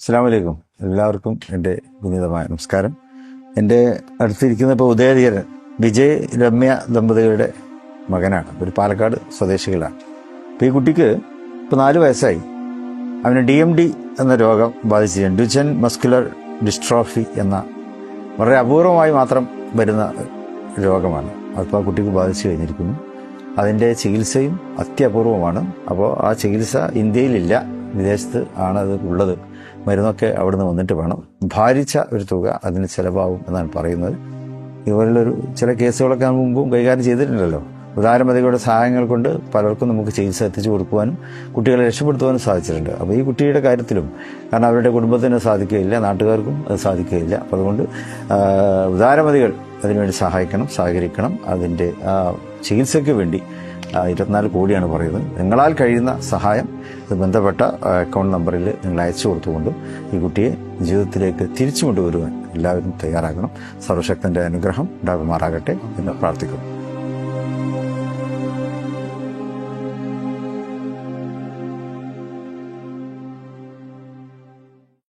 അസ്സാം വലൈക്കും എല്ലാവർക്കും എന്റെ വിനീതമായ നമസ്കാരം. എന്റെ അടുത്തിരിക്കുന്ന ഇപ്പോൾ ഉദയധീരൻ വിജയ് രമ്യ ദമ്പതികളുടെ മകനാണ്. ഒരു പാലക്കാട് സ്വദേശികളാണ്. അപ്പോൾ ഈ കുട്ടിക്ക് ഇപ്പോൾ നാല് വയസ്സായി. അവന് ഡി എം ഡി എന്ന രോഗം ബാധിച്ചിട്ടുണ്ട് ഡുജൻ മസ്കുലർ ഡിസ്ട്രോഫി എന്ന വളരെ അപൂർവമായി മാത്രം വരുന്ന രോഗമാണ്. അതിപ്പോൾ ആ കുട്ടിക്ക് ബാധിച്ചു കഴിഞ്ഞിരിക്കുന്നു. അതിന്റെ ചികിത്സയും അത്യപൂർവമാണ്. അപ്പോൾ ആ ചികിത്സ ഇന്ത്യയിലില്ല വിദേശത്ത് ആണ് അത് ഉള്ളത്. മരുന്നൊക്കെ അവിടുന്ന് വന്നിട്ട് വേണം. ഭാരിച്ച ഒരു തുക അതിന് ചിലവാകും എന്നാണ് പറയുന്നത്. ഇതുപോലുള്ളൊരു ചില കേസുകളൊക്കെ മുമ്പും കൈകാര്യം ചെയ്തിട്ടുണ്ടല്ലോ. ഉദാരമതികളുടെ സഹായങ്ങൾ കൊണ്ട് പലർക്കും നമുക്ക് ചികിത്സ എത്തിച്ചു കൊടുക്കുവാനും കുട്ടികളെ രക്ഷപ്പെടുത്തുവാനും സാധിച്ചിട്ടുണ്ട്. അപ്പോൾ ഈ കുട്ടിയുടെ കാര്യത്തിലും കാരണം അവരുടെ കുടുംബത്തിന് സാധിക്കുകയില്ല നാട്ടുകാർക്കും അത് സാധിക്കുകയില്ല. അപ്പോൾ അതുകൊണ്ട് ഉദാരമതികൾ അതിനുവേണ്ടി സഹായിക്കണം സഹകരിക്കണം. അതിന്റെ ചികിത്സയ്ക്ക് വേണ്ടി ഇരുപത്തിനാല് കോടിയാണ് പറയുന്നത്. നിങ്ങളാൽ കഴിയുന്ന സഹായം ഇത് ബന്ധപ്പെട്ട അക്കൗണ്ട് നമ്പറിൽ നിങ്ങൾ അയച്ചു കൊടുത്തുകൊണ്ട് ഈ കുട്ടിയെ ജീവിതത്തിലേക്ക് തിരിച്ചു കൊണ്ടുവരുവാൻ എല്ലാവരും തയ്യാറാകണം. സർവശക്തന്റെ അനുഗ്രഹം ഉണ്ടാകുമാറാകട്ടെ എന്ന് പ്രാർത്ഥിക്കുന്നു.